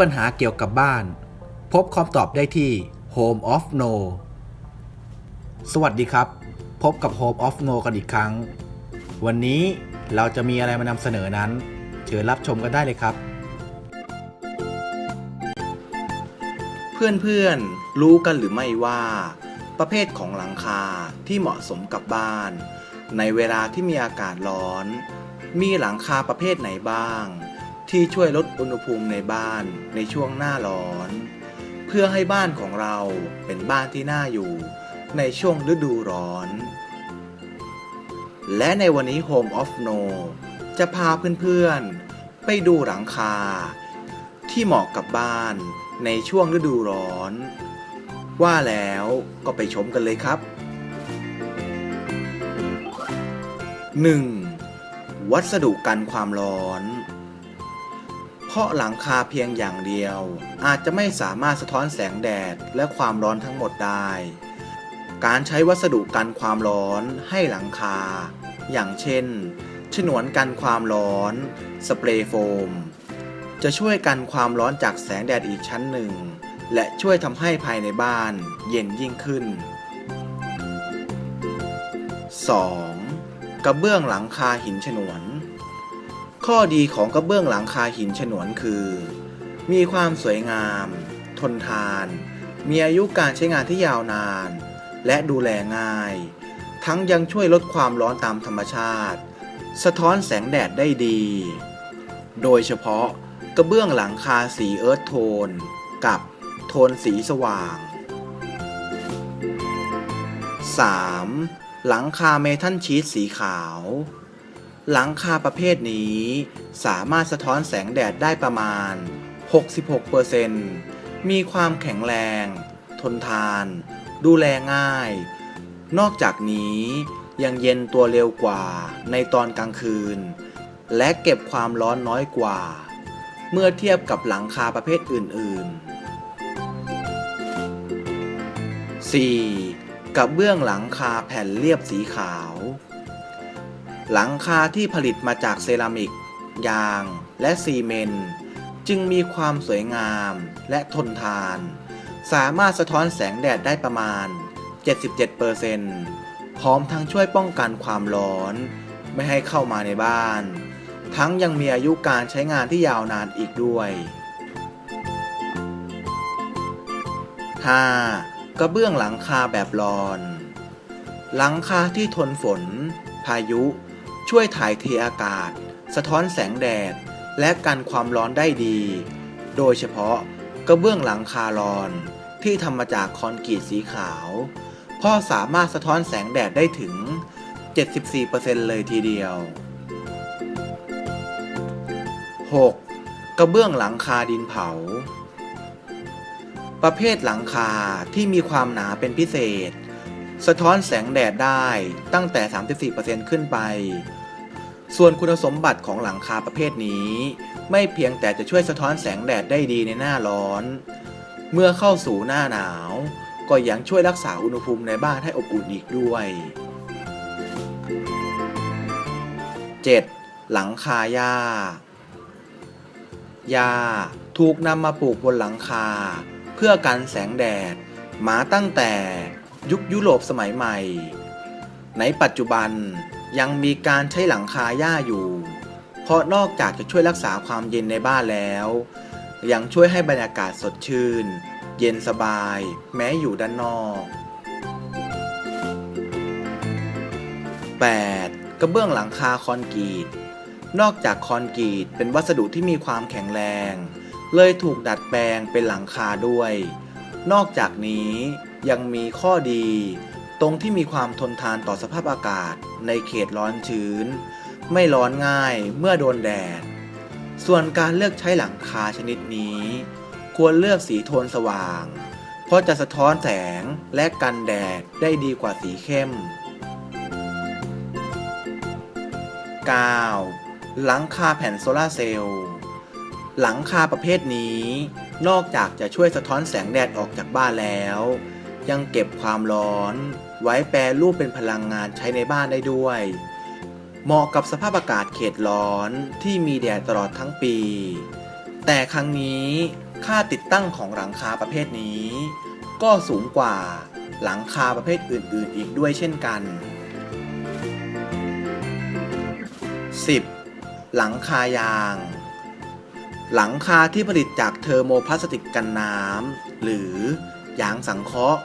ปัญหาเกี่ยวกับบ้าน พบคำตอบได้ที่ Home of No สวัสดีครับ พบกับ Home of No กันอีกครั้ง วันนี้เราจะมีอะไรมานำเสนอนั้น เชิญรับชมกันได้เลยครับ เพื่อนๆ รู้กันหรือไม่ว่า ประเภทของหลังคาที่เหมาะสมกับบ้าน ในเวลาที่มีอากาศร้อน มีหลังคาประเภทไหนบ้าง ที่ช่วยลดอุณหภูมิในบ้านในช่วงหน้าร้อน เพื่อให้บ้านของเราเป็นบ้านที่น่าอยู่ ในช่วงฤดูร้อน และในวันนี้ Home of No จะพาเพื่อนๆ ไปดูหลังคา ที่เหมาะกับบ้านในช่วงฤดูร้อน ว่าแล้วก็ไปชมกันเลยครับ 1. วัสดุกันความร้อน เพราะหลังคาเพียงอย่างเดียว อาจจะไม่สามารถสะท้อนแสงแดดและความร้อนทั้งหมดได้ การใช้วัสดุกันความร้อนให้หลังคา อย่างเช่น ฉนวนกันความร้อน สเปรย์โฟม จะช่วยกันความร้อนจากแสงแดดอีกชั้นหนึ่ง และช่วยทำให้ภายในบ้านเย็นยิ่งขึ้น 2. กระเบื้องหลังคาหินฉนวน ข้อดีของกระเบื้องหลังคาหินฉนวนคือ มีความสวยงาม ทนทาน มีอายุการใช้งานที่ยาวนาน และดูแลง่าย ทั้งยังช่วยลดความร้อนตามธรรมชาติ สะท้อนแสงแดดได้ดี โดยเฉพาะกระเบื้องหลังคาสีเอิร์ธโทน กับโทนสีสว่าง 3. หลังคาเมทัลชีตสีขาว หลังคาประเภทนี้ สามารถสะท้อนแสงแดดได้ประมาณ 66%มีความแข็งแรง ทนทาน ดูแลง่าย นอกจากนี้ยังเย็นตัวเร็วกว่าในตอนกลางคืน และเก็บความร้อนน้อยกว่า เมื่อเทียบกับหลังคาประเภทอื่น ๆ 4. กระเบื้องหลังคาแผ่นเรียบสีขาว หลังคาที่ผลิตมาจากเซรามิก ยาง และซีเมนต์จึงมีความสวยงามและทนทาน สามารถสะท้อนแสงแดดได้ประมาณ 77%พร้อมทั้งช่วยป้องกันความร้อน ไม่ให้เข้ามาในบ้าน ทั้งยังมีอายุการใช้งานที่ยาวนานอีกด้วย 5. กระเบื้องหลังคาแบบรอน หลังคาที่ทนฝน พายุ ช่วยถ่ายเทอากาศ สะท้อนแสงแดด และกันความร้อนได้ดี โดยเฉพาะกระเบื้องหลังคารอน ที่ทำมาจากคอนกรีตสีขาวพราะสามารถสะท้อนแสงแดดได้ถึง 74%เลยทีเดียว 6. กระเบื้องหลังคาดินเผา ประเภทหลังคาที่มีความหนาเป็นพิเศษ สะท้อนแสงแดดได้ตั้งแต่ 34%ขึ้นไป ส่วนคุณสมบัติของหลังคาประเภทนี้ ไม่เพียงแต่จะช่วยสะท้อนแสงแดดได้ดีในหน้าร้อน เมื่อเข้าสู่หน้าหนาว ก็ยังช่วยรักษาอุณหภูมิในบ้านให้อบอุ่นอีกด้วย 7. หลังคาหญ้าหญ้าถูกนำมาปลูกบนหลังคา เพื่อกันแสงแดด มาตั้งแต่ ยุคยุโรปสมัยใหม่ ในปัจจุบันยังมีการใช้หลังคาหญ้าอยู่ เพราะนอกจากจะช่วยรักษาความเย็นในบ้านแล้ว ยังช่วยให้บรรยากาศสดชื่น เย็นสบาย แม้อยู่ด้านนอก 8. กระเบื้องหลังคาคอนกรีต นอกจากคอนกรีตเป็นวัสดุที่มีความแข็งแรง เลยถูกดัดแปลงเป็นหลังคาด้วย นอกจากนี้ ยังมีข้อดี ตรงที่มีความทนทานต่อสภาพอากาศ ในเขตร้อนชื้น ไม่ร้อนง่ายเมื่อโดนแดด ส่วนการเลือกใช้หลังคาชนิดนี้ ควรเลือกสีโทนสว่าง เพราะจะสะท้อนแสงและกันแดดได้ดีกว่าสีเข้ม 9. หลังคาแผ่นโซลาเซลล์ หลังคาประเภทนี้ นอกจากจะช่วยสะท้อนแสงแดดออกจากบ้านแล้ว ยังเก็บความร้อน ไว้แปรรูปเป็นพลังงานใช้ในบ้านได้ด้วย เหมาะกับสภาพอากาศเขตร้อนที่มีแดดตลอดทั้งปี แต่ครั้งนี้ค่าติดตั้งของหลังคาประเภทนี้ ก็สูงกว่าหลังคาประเภทอื่น ๆ อีกด้วยเช่นกัน 10. หลังคายาง หลังคาที่ผลิตจากเทอร์โมพลาสติกกันน้ำหรือยางสังเคราะห์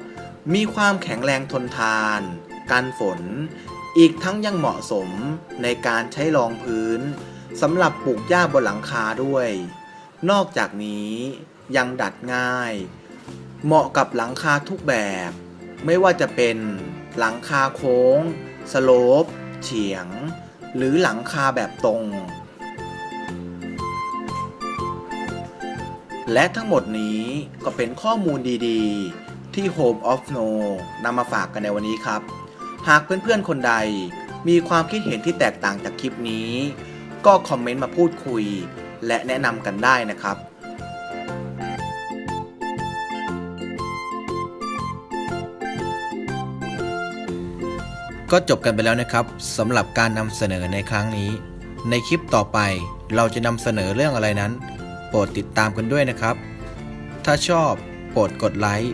มีความแข็งแรงทนทาน กันฝน อีกทั้งยังเหมาะสมในการใช้รองพื้นสำหรับปลูกหญ้าบนหลังคาด้วย นอกจากนี้ยังดัดง่าย เหมาะกับหลังคาทุกแบบ ไม่ว่าจะเป็นหลังคาโค้ง สโลป เฉียง หรือหลังคาแบบตรง และทั้งหมดนี้ก็เป็นข้อมูลดีๆ ที่ Home of No นำมาฝากกันในวันนี้ครับ หากเพื่อนๆคนใดมีความคิดเห็นที่แตกต่างจากคลิปนี้ ก็คอมเมนต์มาพูดคุย และแนะนำกันได้นะครับก็จบกันไปแล้วนะครับสำหรับการนำเสนอในครั้งนี้ ในคลิปต่อไปเราจะนำเสนอเรื่องอะไรนั้น โปรดติดตามกันด้วยนะครับ ถ้าชอบโปรดกดไลค์